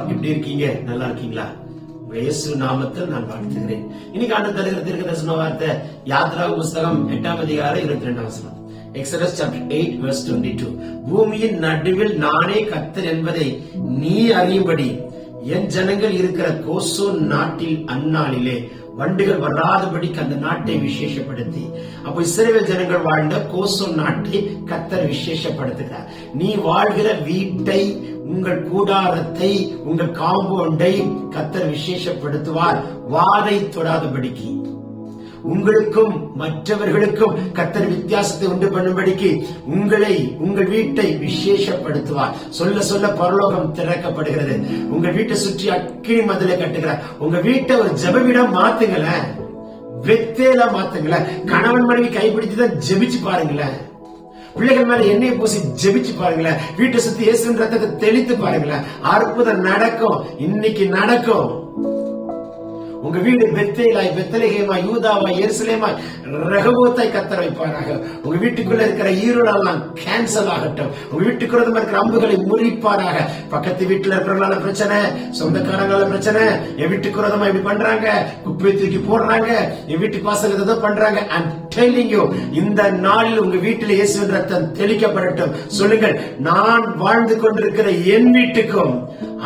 எப்படி இருக்கீங்க? நல்லா இருக்கீங்களா? இயேசு நாமத்தில் நான் வாழ்த்துகிறேன். இன்னைக்கு ஆண்டு தருகிற தீர்க்க தரிசன வார்த்தை யாத்ரா புஸ்தகம் எட்டாம் அதிகாரம் இருபத்தி ரெண்டாம் வசனம். Exodus chapter eight verse twenty two பூமியின் நடுவில் நானே கத்தர் என்பதை நீ அறியும்படி என் ஜனங்கள் இருக்கிற கோசோ நாட்டில் அந்நாளிலே வண்டுகள் வராதபடிக்கு அந்த நாட்டை விசேஷப்படுத்தி. அப்போ இஸ்ரேல் ஜனங்கள் வாழ்ந்த கோசோ நாட்டை கத்தர் விசேஷப்படுத்துகிறார். நீ வாழ்கிற வீட்டை உங்கள் கூடாரத்தை உங்கள் காம்பவுண்டை கத்தர் விசேஷப்படுத்துவார். வாதை தொடாதபடிக்கு. உங்களுக்கும் மற்றவர்களுக்கும் கத்தர் வித்தியாசத்தை உண்டு பண்ணும்படிக்கு உங்களை உங்கள் வீட்டை விசேஷப்படுத்துவார். சொல்ல சொல்ல பரலோகம் திறக்கப்படுகிறது. உங்க வீட்டை சுற்றி அக்கினி மதிலை கட்டுகிறார். உங்க வீட்டை ஒரு ஜபவிடம் மாத்துங்களேன். வெத்தேல மாத்துங்களேன். கணவன் மனைவி கைப்பிடிச்சு தான் ஜெபிச்சு பாருங்களேன். பிள்ளைகள் மேல எண்ணெயை பூசி ஜெபிச்சு பாருங்களேன். வீட்டை சுத்தி இயேசுவின் ரத்தத்தை தெளித்து பாருங்களேன். அற்புதம் நடக்கும். இன்னைக்கு நடக்கும். உங்க வீடு பெத்தேலாய் பெத்தலகேமா யூதாவாய் எருசலேமாய் ரகபோத்தாய் கத்தர வைப்பாராக. உங்க வீட்டுக்குள்ள இருக்கிற ஈரோடெல்லாம் கேன்சல் ஆகட்டும். உங்க வீட்டுக்குள்ள இருக்கிற அம்புகளை முறிப்பாராக. பக்கத்து வீட்டுல இருக்கிறவங்களால பிரச்சனை சொந்தக்காரங்களால பிரச்சனை என் வீட்டுக்கு இப்படி பண்றாங்க? குப்பை தூக்கி போடுறாங்க. என் வீட்டுக்கு வாசல் ஏதோ பண்றாங்க. அண்ட் telling இந்த நாளில் உங்க வீட்டில் இயேசுவின் ரத்தம் தெளிக்கப்படட்டும். சொல்லுங்கள் நான் வாழ்ந்து கொண்டிருக்கிற என் வீட்டுக்கும்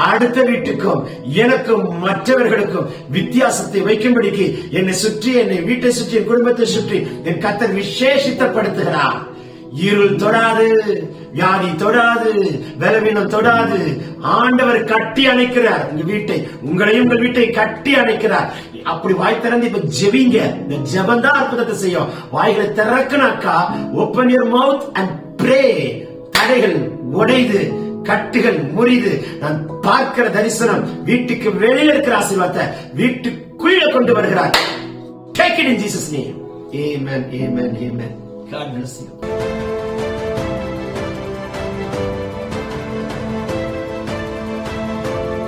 அடுத்த வீட்டுக்கும் எனக்கும் மற்றவர்களுக்கும் விசுவாசத்தை வைக்கும்படிக்கு என்னை சுற்றி என்னை வீட்டை சுற்றி என் குடும்பத்தை சுற்றி என் கத்தர் விசேஷித்தப்படுத்துகிறார். இருள் தொடாது வியாதி தொடாது பலவீனம் தொடாது. ஆண்டவர் கட்டி அணைக்கிறார். உங்க வீட்டை உங்களையும் உங்கள் வீட்டை கட்டி அணைக்கிறார். அப்படி வாய் திறந்து இப்ப ஜெபிங்க. இந்த ஜெபம் தான் அற்புதத்தை செய்யும். வாய்களை திறக்கணாக்கா open your mouth and pray தடைகள் உடைது கட்டுகள் முறிது. நான் பார்க்கிற தரிசனம் வீட்டுக்கு வெளியில இருக்கிற ஆசீர்வாதத்தை வீட்டுக்குள்ள கொண்டு வருகிறார். Take it in Jesus name amen amen amen God bless you.